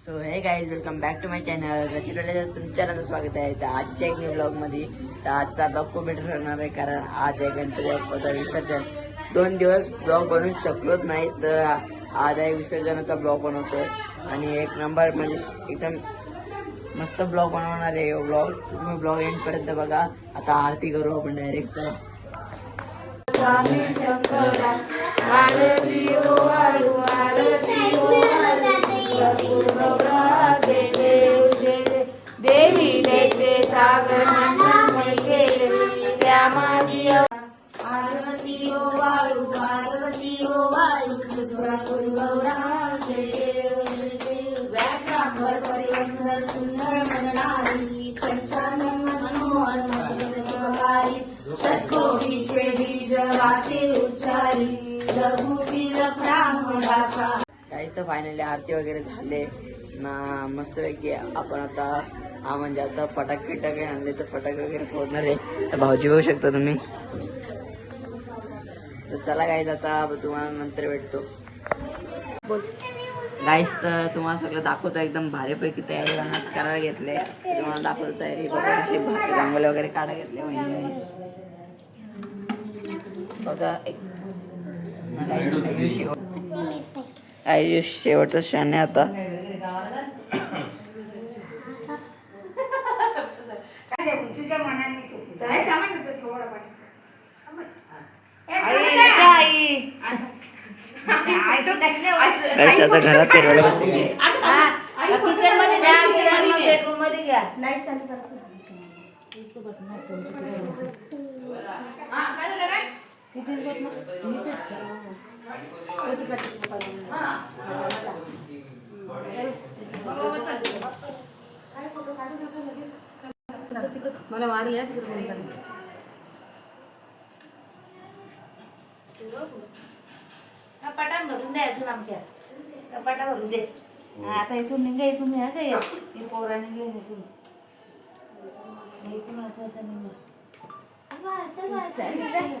So hey guys welcome back to my channel Rachit तुमच्या स्वागत आहे. तर आजच्या एक न्यू ब्लॉगमध्ये तर आजचा ब्लॉग खूप बेटर होणार आहे कारण आज आहे गणपती बाप्पाचा विसर्जन. दोन दिवस ब्लॉग बनवू शकलोच नाही तर आज आहे विसर्जनाचा ब्लॉग बनवतोय. आणि एक नंबर म्हणजे एकदम मस्त ब्लॉग बनवणार आहे ब्लॉग तुम्ही ब्लॉग एंडपर्यंत बघा. आता आरती करू आपण डायरेक्ट चला. देवी ओ ओ वाळू सुंदर बीज वाचे उच्चारी रघुपी लखराम दासा काहीच तर फायनली आरती वगैरे झाले. ना मस्तपैकी आपण आता हा म्हणजे आता फटाके टाके आणले तर फटाके वगैरे फोडणार आहे. तर भाऊजी बघू शकता तुम्ही. तर चला गाईज आता तुम्हाला नंतर भेटतो. गाईस तर तुम्हाला सगळं दाखवतो एकदम भारीपैकी तयारी करण्यात करायला घेतले. तुम्हाला दाखवतो तयारी. बघा रांगोळी वगैरे काढा घेतले म्हणजे बघा एक आयुष शेवट- आयुष शेवटचा क्षण आहे आता गाईस आता घरात फिरवायला बसले. किचन मला वारी आहे मध्ये मला पटान भरून द्या अजून आमच्या पटा भरून दे आता इथून निघा इथून या काय ही पोरा निघले इथून इथून असं असं निघा चला, चला,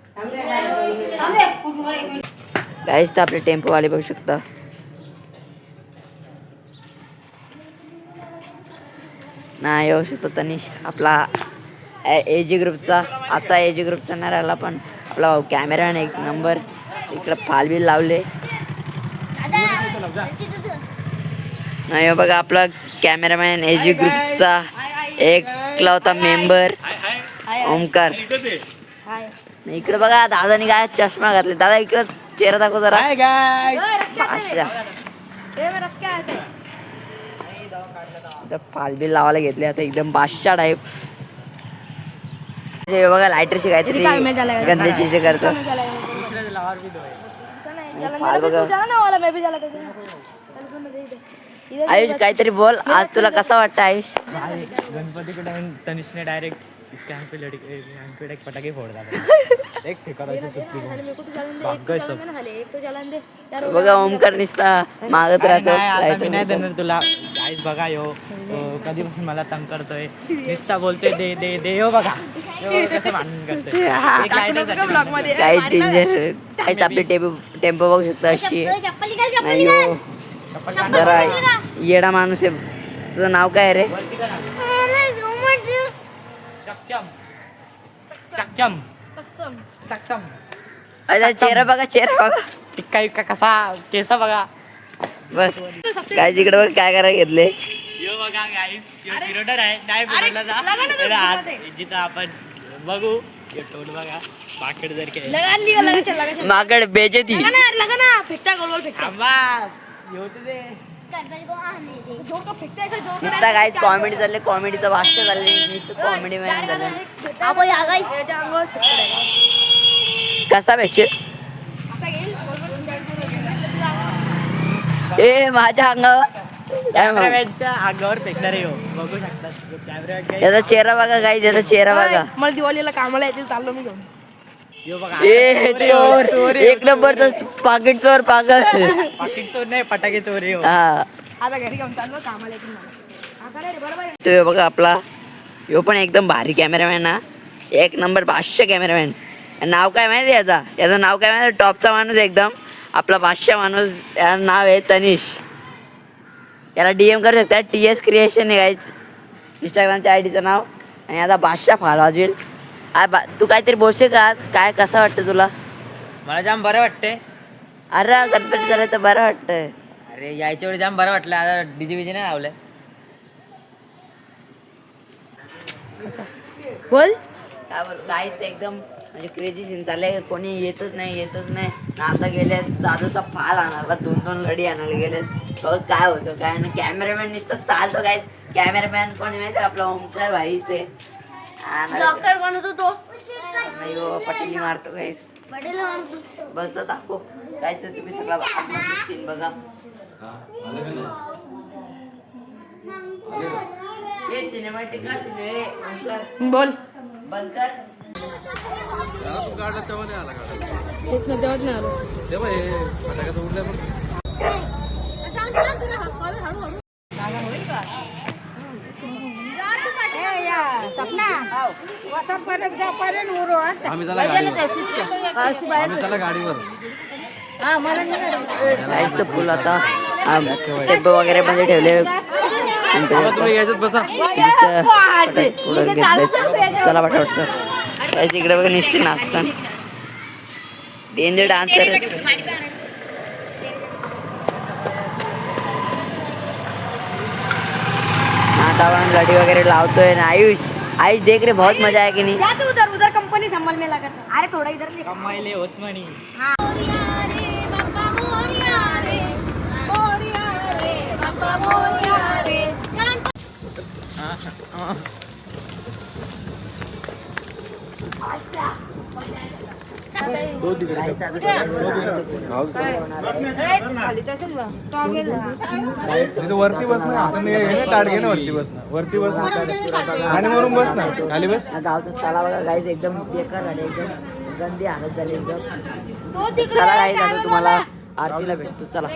गाईस तर आपले टेम्पो वाले बघू शकता. नाही येऊ शकतो तनिष. आपला ए जी ग्रुपचा आता ए जी ग्रुपचा नाही राहिला पण आपला कॅमेरा एक नंबर इकडं फालबी लावले. नाही हो बघा आपला कॅमेरामॅन ए जी ग्रुपचा एक होता मेंबर ओमकार. इकडे बघा दादानी काय चष्मा घातले दादा इकडं चेहरा दाखव जरा. फालबिल लावायला घेतले आता एकदम बादशा टाईप हे बघा लायटरची काहीतरी गंदे चीज करतो. आयुष काहीतरी बोल. आज तुला कसं वाटतं आयुष? गणपति के टाइम तनिष ने डायरेक्ट इसके हैंड पे लड़के हैंड पे एक पटाखे फोड़ डाले एक फेंका था ऐसे सुस्ती को भाग गए सब। बघा ओमकार निसता मागत राहतो नाही, नाही देणार तुला. गाईस बघा यो कधीपासून मला तंग करतोय. निस्ता बोलते दे दे दे यो बघा. कसं भांडण करतोय. काही डेंजर काही आपले टेम्पो टेम्पो बघू शकता अशी. आणि यो. जरा येडा माणूस आहे. तुझं नाव काय रे. चकचम चकचम चकचम अरे चेहरा बघा चेहरा बघा टिक्का इक्का कसा केसा बघा बस काय जिकडे बघ काय करायला घेतले यो बघा गाईस यो बिरोडर आहे नाही बिरोडला जा त्याला हात जिथं आपण बघू यो टोल बघा पाकड जर केलं माकड बेजेती थांबा येऊ दे नुसता काय कॉमेडी चालले कॉमेडीचं वास्तव चालले नुसतं कॉमेडी कसा भेटशील? ए माझ्या अंगावर चेहरा बघा काही त्याचा चेहरा बघा. मला दिवाळीला कामाला येतील चाललो मी घेऊन. ए चोर एक नंबरचा पाकिट चोर पागल. पाकिट चोर नाही फटाके चोर आहे हो. हा. आता घरी घेऊन चाललो कामाला येतील मला. हा, खरं रे, बरोबर आहे. तो ह्यो बघा आपला. ह्यो पण एकदम भारी कॅमेरामॅन ना एक नंबर बादशाह कॅमेरामॅन नाव काय माहिती आहे याचा? याचं नाव काय माहिती टॉपचा माणूस एकदम. आपला बादशाह माणूस याचं नाव आहे तनिष. याला डी एम करू शकता. टी एस क्रिएशन आहे गाईच इंस्टाग्रामच्या आय डीचं नाव. आणि आता बादशाह फाल वाजवेल आ बा तू काहीतरी बोलशील का आज? काय कसं वाटतं तुला? मला जाम बरं वाटतंय. अरे गणपती झालं तर बरं वाटतंय. अरे यायच्या वेळी जाम बरं वाटलं. आता डीजे बीजे नाही लावलंय. बोल. काय बोलू? गाईच ते एकदम म्हणजे क्रेजी सीन चालले कोणी येतच नाही येतच नाही. आता गेले दादाचा फाल आणायला दोन दोन लढी आणायला गेले बघ काय होतं काय ना कॅमेरामॅन नुसतं चालतो काय कॅमेरामॅन कोणी माहिती? आपला? ओमकार भाईचे. लॉकर बनवतो तो. नाही हो पटेली मारतो काय बस दाखव. काय तर तुम्ही सगळा सीन बघा. हे सिनेमॅटिक बोल. बंद कर. काढला तेव्हा नाही आला नाही तेव्हा हे उडल्या पण आम्ही चला गाडीवर. आम्ही चला गाडीवर. काहीच तर फुल आता टेप वगैरे मध्ये ठेवले. चला तुम्ही याच्यात बसा. पटापट सर तिकडे बघा निश्चित नाचतात. डेंजर डान्सर गाडी वगैरे लावतोय ना आयुष. आयुष देख रे बहुत मजा आहे की नाही? तू उधर उधर कंपनी संभालने लगा था अरे थोड़ा इधर ले। कमाईले होत म्हणी तिथं वरती बस ना आता मी हे ताट घे ना वरती बस ना. वरती बस ना आणि वरून बस ना खाली बस. गावचं चला बघा गाईज एकदम बेकार झाले एकदम गंदी हालत झाली एकदम. चला गाईज आता तुम्हाला आरतीला भेटतो चला.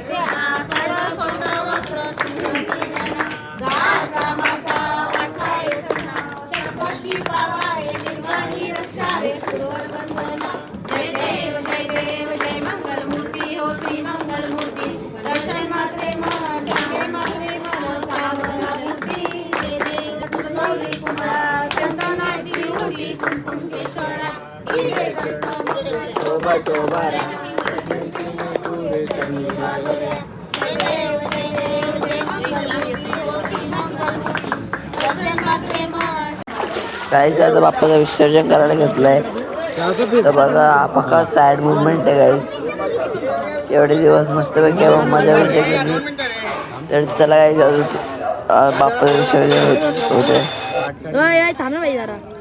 काहीच आता बाप्पाचं विसर्जन करायला घेतलंय. तर बघा पक्का सॅड मुवमेंट आहे गाईज एवढे दिवस मस्तपैकी आपण मजा मजा केली तर चला काही बाप्पाचं विसर्जन होते थांबा जरा.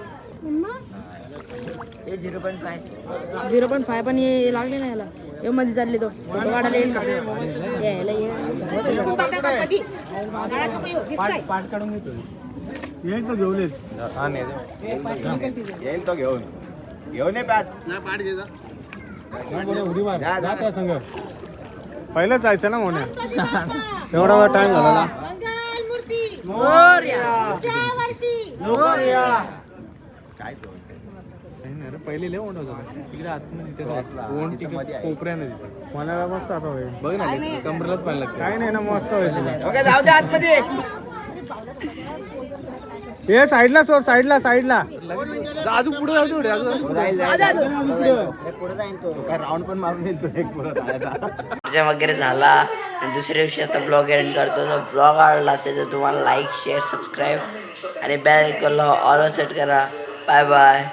Zero point five. Zero point five पण हे लागले ना याला. हे मध्ये चालले तो. फोटो काढायला येईल का यायला ये. पाठ काढून घेतो. येईल तो घेऊन येईल. हा तो घेऊन. घेऊन ये पाठ. घे पहिलं जायचं ना मोन्या. तेवढा वेळ टाइम झाला ना. काय नाही पहिले लय मोठं होतं. तिकडे आतमध्ये तिथे तिकडे कोपऱ्याने मनाला मस्त आता होईल. बघ ना कमरेलाच पाहिलं काय नाही ना मस्त होईल. जाऊ दे आतमध्ये. हे साईडला सोड साईडला साईडला. अजून पुढे जाऊ दे राऊंड पण मारून येईल तो एक पुढे वगैरे झाला. आणि दुसऱ्या दिवशी आता ब्लॉग एंड करतो. जर ब्लॉग आवडला असेल तर तुम्हाला लाईक शेअर सबस्क्राईब आणि बेल आयकॉनला ऑल सेट करा. Bye bye